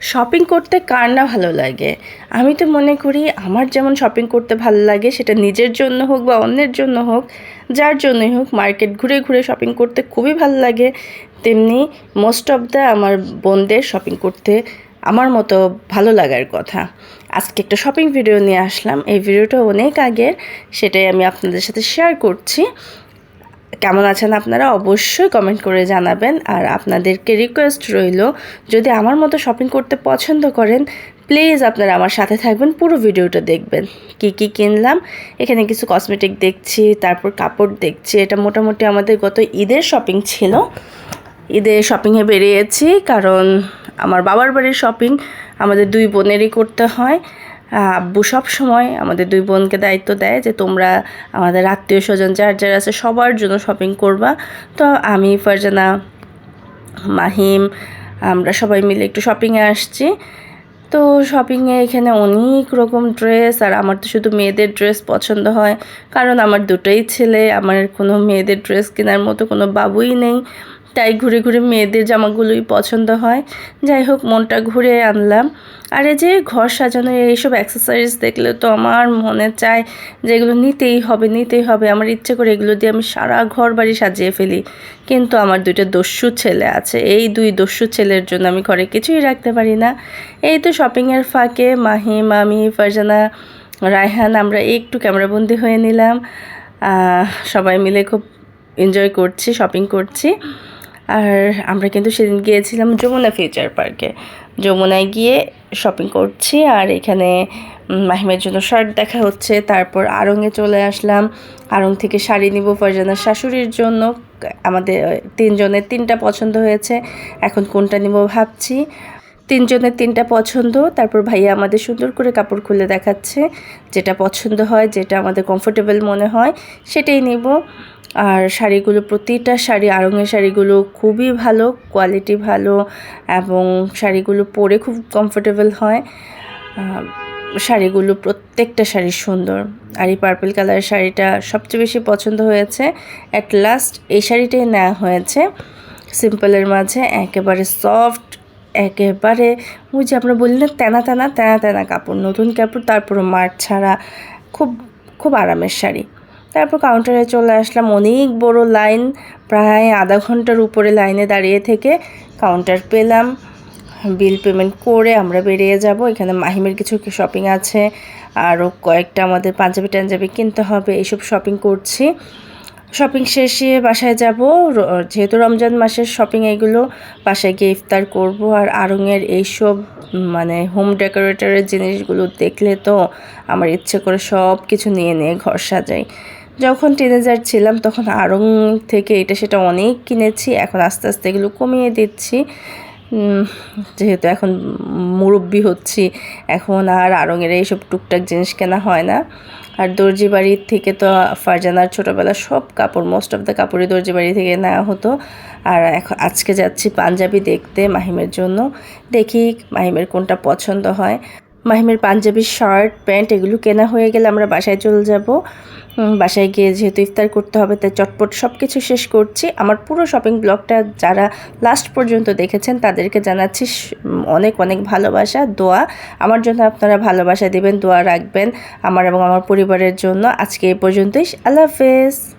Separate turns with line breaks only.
Shopping করতে কার না ভালো লাগে? আমি তো মনে করি আমার যেমন শপিং করতে ভালো লাগে, সেটা নিজের জন্য হোক বা অন্যের জন্য হোক, যার জন্যই হোক মার্কেট ঘুরে ঘুরে শপিং করতে খুবই ভালো লাগে। তেমনি মোস্ট অফ দ্য আমার বোনদের শপিং করতে আমার মতো ভালো লাগার কথা। আজকে একটা শপিং ভিডিও নিয়ে আসলাম। এই ভিডিওটা অনেক আগের, সেটাই আমি আপনাদের সাথে শেয়ার করছি। কেমন আছেন আপনারা অবশ্যই কমেন্ট করে জানাবেন। আর আপনাদেরকে রিকোয়েস্ট রইল, যদি আমার মতো শপিং করতে পছন্দ করেন প্লিজ আপনারা আমার সাথে থাকবেন, পুরো ভিডিওটা দেখবেন। কি কি কিনলাম, এখানে কিছু কসমেটিক দেখছি, তারপর কাপড় দেখছি। এটা মোটামুটি আমাদের গত ঈদের শপিং ছিল। ঈদে শপিংয়ে বেরিয়েছি, কারণ আমার বাবার বাড়ির শপিং আমাদের দুই বোনেরই করতে হয়। আব্বু সব সময় আমাদের দুই বোনকে দায়িত্ব দেয় যে তোমরা আমাদের আত্মীয় স্বজন যার যার আছে সবার জন্য শপিং করবা। তো আমি, ফারজানা, মাহিম, আমরা সবাই মিলে একটু শপিংয়ে আসছি। তো শপিংয়ে এখানে অনেক রকম ড্রেস আর আমার তো শুধু মেয়েদের ড্রেস পছন্দ হয়। কারণ আমার দুটোই ছেলে, আমার কোনো মেয়েদের ড্রেস কেনার মতো কোনো বাবুই নেই। তাই ঘুরে ঘুরে মেয়েদের জামাগুলোই পছন্দ হয়। যাই হোক, মনটা ঘুরে আনলাম। আর এই যে ঘর সাজানোর এইসব অ্যাক্সেসরিজ দেখলে তো আমার মনে চায় যে এগুলো নিতেই হবে নিতেই হবে। আমার ইচ্ছে করে এগুলো দিয়ে আমি সারা ঘর বাড়ি সাজিয়ে ফেলি। কিন্তু আমার দুইটা দস্যু ছেলে আছে। এই দুই দস্যু ছেলের জন্য আমি ঘরে কিছুই রাখতে পারি না। এই তো শপিংয়ের ফাঁকে মাহি, মামি, ফারজানা, রায়হান, আমরা একটু ক্যামেরাবন্দি হয়ে নিলাম। সবাই মিলে খুব এনজয় করছি শপিং করছি। আর আমরা কিন্তু সেদিন গিয়েছিলাম যমুনা ফিউচার পার্কে। যমুনায় গিয়ে শপিং করছি আর এখানে মাহিমের জন্য শার্ট দেখা হচ্ছে। তারপর আড়ংয়ে চলে আসলাম। আড়ং থেকে শাড়ি নিব ফারজানার শাশুড়ির জন্য। আমাদের তিনজনের তিনটা পছন্দ হয়েছে। এখন কোনটা নিব ভাবছি। তিনজনের তিনটা পছন্দ। তারপর ভাইয়া আমাদের সুন্দর করে কাপড় খুলে দেখাচ্ছে। যেটা পছন্দ হয়, যেটা আমাদের কমফোর্টেবল মনে হয়, সেটাই নিব। আর শাড়িগুলো, প্রতিটা শাড়ি, আড়ঙের শাড়িগুলো খুবই ভালো কোয়ালিটি ভালো এবং শাড়িগুলো পরে খুব কমফোর্টেবল হয়। শাড়িগুলো প্রত্যেকটা শাড়ি সুন্দর। আর এই পার্পল কালারের শাড়িটা সবচেয়ে বেশি পছন্দ হয়েছে। অ্যাট লাস্ট এই শাড়িটাই নেওয়া হয়েছে। সিম্পলের মাঝে একেবারে সফট একেবারে ওই যে আমরা বলি না, তেনা তেনা তেনা তেনা কাপড়, নতুন কাপড় তারপরে মাঠ ছাড়া খুব খুব আরামের শাড়ি। তারপর কাউন্টারে চলে আসলাম। অনেক বড় লাইন প্রায় আধা ঘণ্টার উপরে লাইনে দাঁড়িয়ে থেকে কাউন্টার পেলাম। বিল পেমেন্ট করে আমরা বেরিয়ে যাব। এখানে মাহিমের কিছু শপিং আছে। আরও কয়েকটা আমাদের পাঞ্জাবি টাঞ্জাবি কিনতে হবে। এইসব শপিং করছি। শপিং শেষে বাসায় যাব। যেহেতু রমজান মাসের শপিং এগুলো বাসায় গিয়ে ইফতার করব। আর আড়ংয়ের এইসব মানে হোম ডেকোরেটরের জিনিসগুলো দেখলে তো আমার ইচ্ছে করে সব কিছু নিয়ে নিয়ে ঘর সাজাই। যখন টিনেজার ছিলাম তখন আড়ং থেকে এটা সেটা অনেক কিনেছি। এখন আস্তে আস্তে এগুলো কমিয়ে দিচ্ছি। যেহেতু এখন মুরব্বী হচ্ছি, এখন আর আড়ঙের এইসব টুকটাক জিনিস কেনা হয় না। আর দর্জি বাড়ির থেকে তো ফারজানার ছোটোবেলা সব কাপড় মোস্ট অফ দ্য কাপড়ই দর্জি বাড়ি থেকে নেওয়া হতো। আর এখন আজকে যাচ্ছি পাঞ্জাবি দেখতে মাহিমের জন্য। দেখি মাহিমের কোনটা পছন্দ হয়। মাহিমের পাঞ্জাবি শার্ট, প্যান্ট এগুলো কেনা হয়ে গেলে আমরা বাসায় চলে যাব। বাসায় গিয়ে যেহেতু ইফতার করতে হবে, তাই চটপট সব কিছু শেষ করছি। আমার পুরো শপিং ব্লগটা যারা লাস্ট পর্যন্ত দেখেছেন, তাদেরকে জানাচ্ছি অনেক অনেক ভালোবাসা, দোয়া। আমার জন্য আপনারা ভালোবাসা দিবেন, দোয়া রাখবেন আমার এবং আমার পরিবারের জন্য। আজকে এই পর্যন্তই। আল্লাহ হাফেজ।